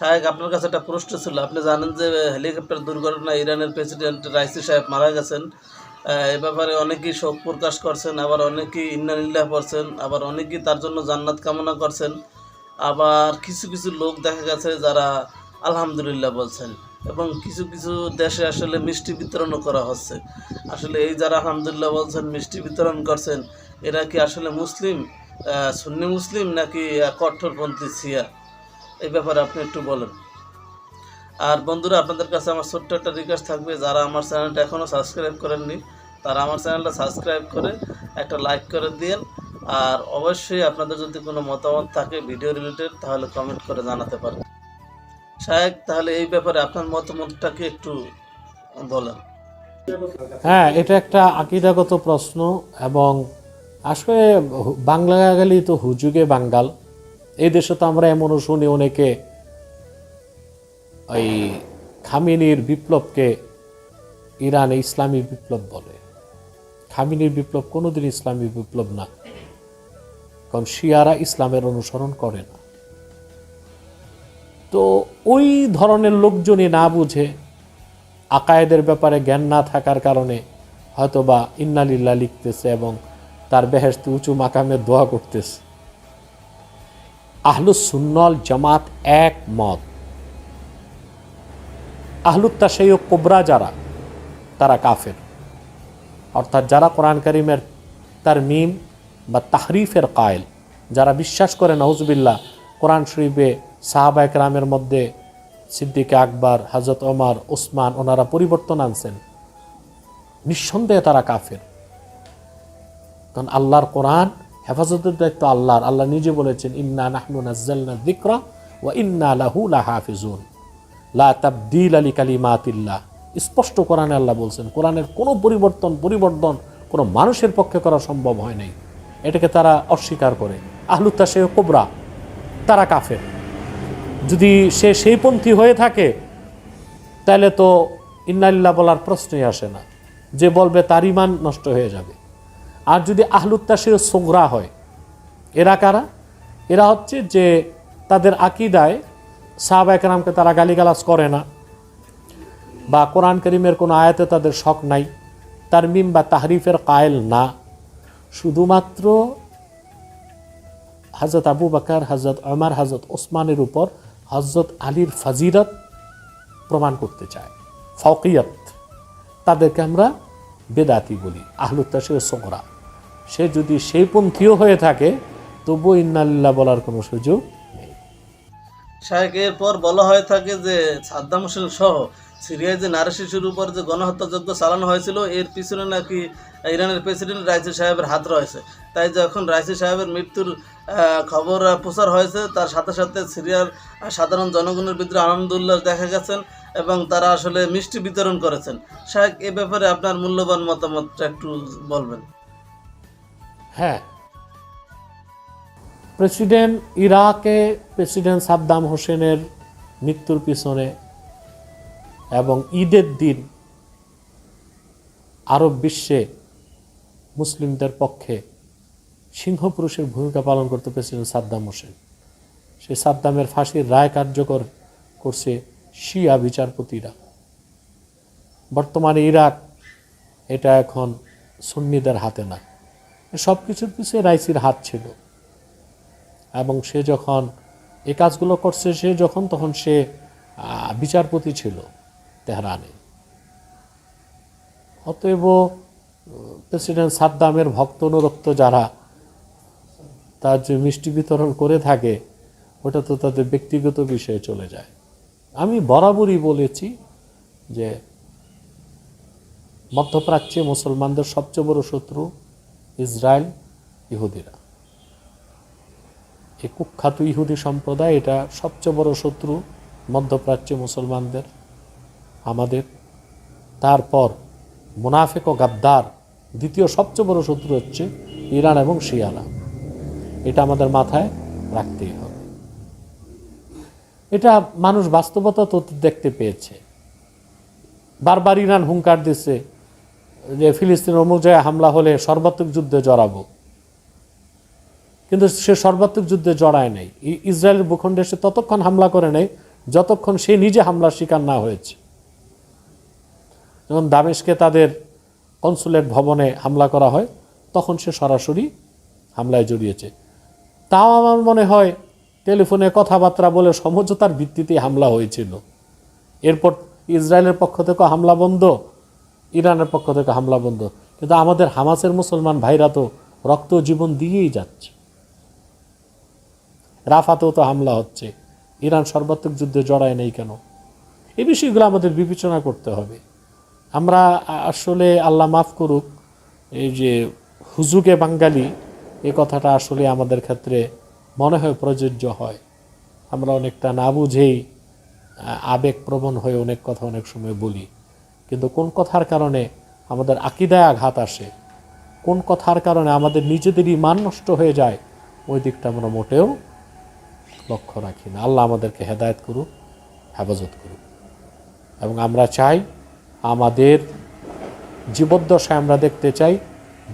শাহেক আপনার কাছে একটা প্রশ্ন ছিল। আপনি জানেন যে হেলিকপ্টার দুর্ঘটনা ইরানের প্রেসিডেন্ট রাইসি সাহেব মারা গেছেন। এ ব্যাপারে অনেকেই শোক প্রকাশ করছেন, আবার অনেকেই ইন্নানিল্লাহ করছেন আবার অনেকেই তার জন্য জান্নাত কামনা করছেন। আবার কিছু কিছু লোক দেখা গেছে যারা আলহামদুলিল্লাহ বলছেন, এবং কিছু কিছু দেশে আসলে মিষ্টি বিতরণও করা হচ্ছে। আসলে এই যারা আলহামদুলিল্লাহ বলছেন, মিষ্টি বিতরণ করছেন, এরা কি আসলে মুসলিম সুন্নি মুসলিম নাকি কট্টরপন্থী সিয়া এই ব্যাপারে আপনি একটু বলেন। আর বন্ধুরা, আপনাদের কাছে আমার ছোট্ট একটা রিকোয়েস্ট থাকবে, যারা আমার চ্যানেলটা এখনও সাবস্ক্রাইব করেননি, তারা আমার চ্যানেলটা সাবস্ক্রাইব করে একটা লাইক করে দিন আর অবশ্যই আপনাদের যদি কোনো মতামত থাকে ভিডিও রিলেটেড তাহলে কমেন্ট করে জানাতে পারেন। শাহেক তাহলে এই ব্যাপারে আপনার মতামতটাকে একটু বলেন। হ্যাঁ এটা একটা আকিদাগত প্রশ্ন এবং আসলে বাংলা গেলেই তো হুজুগে বাঙ্গাল। এই দেশে তো আমরা এমনও শুনি অনেকে ওই খামিনির বিপ্লবকে ইরানে ইসলামী বিপ্লব বলে। খামিনির বিপ্লব কোনোদিন ইসলামী বিপ্লব না। কারণ শিয়ারা ইসলামের অনুসরণ করে না। তো ওই ধরনের লোকজনই না বুঝে আকায়েদের ব্যাপারে জ্ঞান না থাকার কারণে হয়তোবা ইন্নালিল্লাহ লিখতেছে এবং তার বেহেস্তে উঁচু মাকামে দোয়া করতেছে। আহলুস সুন্নল জামাত এক মত আহলুত্তা সেই কোবরা যারা, তারা কাফের। অর্থাৎ যারা কোরআন করিমের তার মিম বা তাহরিফের কায়েল, যারা বিশ্বাস করে নজবিল্লা কোরআন শরীফে সাহাবা একরামের মধ্যে সিদ্দিকে আকবর হজরত ওমর ওসমান ওনারা পরিবর্তন আনছেন। নিঃসন্দেহে তারা কাফের। কারণ আল্লাহর কোরআন হেফাজতের দায়িত্ব আল্লাহর। আল্লাহ নিজে বলেছেন, ইন্না নাহনু নাজ্জালনা যিকরা ওয়া ইন্না লাহু লাহাফিজুন। লা তাবদিল আলী কালিমাতিল্লাহ স্পষ্ট কোরআনে আল্লাহ বলছেন, কোরআনের কোনো পরিবর্তন পরিবর্তন কোনো মানুষের পক্ষে করা সম্ভব হয় নাই। এটাকে তারা অস্বীকার করে। আহলুত্তা সে কোবরা, তারা কাফের। যদি সে সেই পন্থী হয়ে থাকে, তাহলে তো ইন্নালিল্লাহ বলার প্রশ্নই আসে না। যে বলবে তার ইমান নষ্ট হয়ে যাবে। আর যদি আহলুত্তা সে সোগরা হয়, এরা কারা? এরা হচ্ছে যে তাদের আকিদায় সাহাবা একরামকে তারা গালিগালাজ করে না বা কোরআন করিমের কোনো আয়াতে তাদের শখ নাই, তার মিম বা তাহরিফের কায়েল না। শুধুমাত্র হজরত আবু বাকার হজরত অমর হজরত ওসমানের উপর হজরত আলীর ফাজিরত প্রমাণ করতে চায়। ফকিয়ত তাদেরকে আমরা বেদাতি বলি, আহলুত্তাসের সোকরা সে যদি সেই পন্থীও হয়ে থাকে, তবুও ইন্নাল্লাহ বলার কোনো সুযোগ নেই। শাহেক এরপর বলা হয়ে থাকে যে, সাদ্দাম হোসেন সহ সিরিয়ায় যে নারী শিশুর উপর যে গণহত্যাযজ্ঞ চালানো হয়েছিল, এর পিছনে নাকি ইরানের প্রেসিডেন্ট রাইসি সাহেবের হাত রয়েছে। তাই যখন রাইসি সাহেবের মৃত্যুর খবর প্রচার হয়েছে, তার সাথে সাথে সিরিয়ার সাধারণ জনগণের ভিতরে আনন্দ উল্লাস দেখা গেছেন এবং তারা আসলে মিষ্টি বিতরণ করেছেন। শাহেক এ ব্যাপারে আপনার মূল্যবান মতামতটা একটু বলবেন। হ্যাঁ প্রেসিডেন্ট ইরাকে প্রেসিডেন্ট সাদ্দাম হোসেনের মৃত্যুর পিছনে এবং ঈদের দিন আরব বিশ্বে মুসলিমদের পক্ষে সিংহপুরুষের ভূমিকা পালন করতে প্রেসিডেন্ট সাদ্দাম হোসেন। সেই সাদ্দামের ফাঁসির রায় কার্যকর করছে শিয়া বিচারপতিরা। বর্তমানে ইরাক এটা এখন সুন্নিদের হাতে না। সব কিছুর পিছিয়ে রাইসির হাত ছিল। এবং সে যখন এ কাজগুলো করছে, সে যখন তখন সে বিচারপতি ছিল তেহরানে। অতএব প্রেসিডেন্ট সাদ্দামের ভক্ত অনুরক্ত যারা তার যে মিষ্টি বিতরণ করে থাকে, ওটা তো তাদের ব্যক্তিগত বিষয়ে চলে যায়। আমি বরাবরই বলেছি যে, মধ্যপ্রাচ্যে মুসলমানদের সবচেয়ে বড় শত্রু ইসরায়েল ইহুদিরা। এই কুখ্যাত ইহুদি সম্প্রদায় এটা সবচেয়ে বড় শত্রু মধ্যপ্রাচ্যে মুসলমানদের, আমাদের। তারপর মুনাফেক ও গাদ্দার দ্বিতীয় সবচেয়ে বড় শত্রু হচ্ছে ইরান এবং শিয়ারা। এটা আমাদের মাথায় রাখতেই হবে। এটা মানুষ বাস্তবতা তো দেখতে পেয়েছে। বারবার ইরান হুঙ্কার দিচ্ছে যে ফিলিস্তিন অমুক জায়গায় হামলা হলে সর্বাত্মক যুদ্ধে জড়াবো। কিন্তু সে সর্বাত্মক যুদ্ধে জড়ায় নাই। ইসরায়েলের ভূখণ্ডে সে ততক্ষণ হামলা করে নাই, যতক্ষণ সে নিজে হামলার শিকার না হয়েছে। যখন দামেশকে তাদের কনসুলেট ভবনে হামলা করা হয়, তখন সে সরাসরি হামলায় জড়িয়েছে। তাও আমার মনে হয় টেলিফোনে কথাবার্তা বলে সমঝোতার ভিত্তিতে হামলা হয়েছিল। এরপর ইসরায়েলের পক্ষ থেকে হামলা বন্ধ ইরানের পক্ষ থেকে হামলা বন্ধ। কিন্তু আমাদের হামাসের মুসলমান ভাইরা তো রক্ত জীবন দিয়েই যাচ্ছে। রাফাতেও তো হামলা হচ্ছে। ইরান সর্বাত্মক যুদ্ধে জড়ায় নেই কেন? এই বিষয়গুলো আমাদের বিবেচনা করতে হবে। আমরা আসলে আল্লাহ মাফ করুক, এই যে হুজুগে বাঙালি, এ কথাটা আসলে আমাদের ক্ষেত্রে মনে হয় প্রযোজ্য হয়। আমরা অনেকটা না বুঝেই, আবেগপ্রবণ হয়ে অনেক কথা অনেক সময় বলি। কিন্তু কোন কথার কারণে আমাদের আকিদায় আঘাত আসে? কোন কথার কারণে আমাদের নিজেদেরই মান নষ্ট হয়ে যায়? ওই দিকটা আমরা মোটেও লক্ষ্য রাখি না। আল্লাহ আমাদেরকে হেদায়েত করুক, হেফাজত করুক। এবং আমরা চাই আমাদের জীবদ্দশায় আমরা দেখতে চাই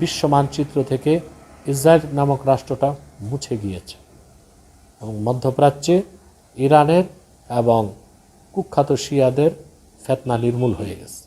বিশ্ব মানচিত্র থেকে ইসরায়েল নামক রাষ্ট্রটা মুছে গিয়েছে। এবং মধ্যপ্রাচ্যে ইরানের এবং কুখ্যাত শিয়াদের ফেতনা নির্মূল হয়ে গেছে।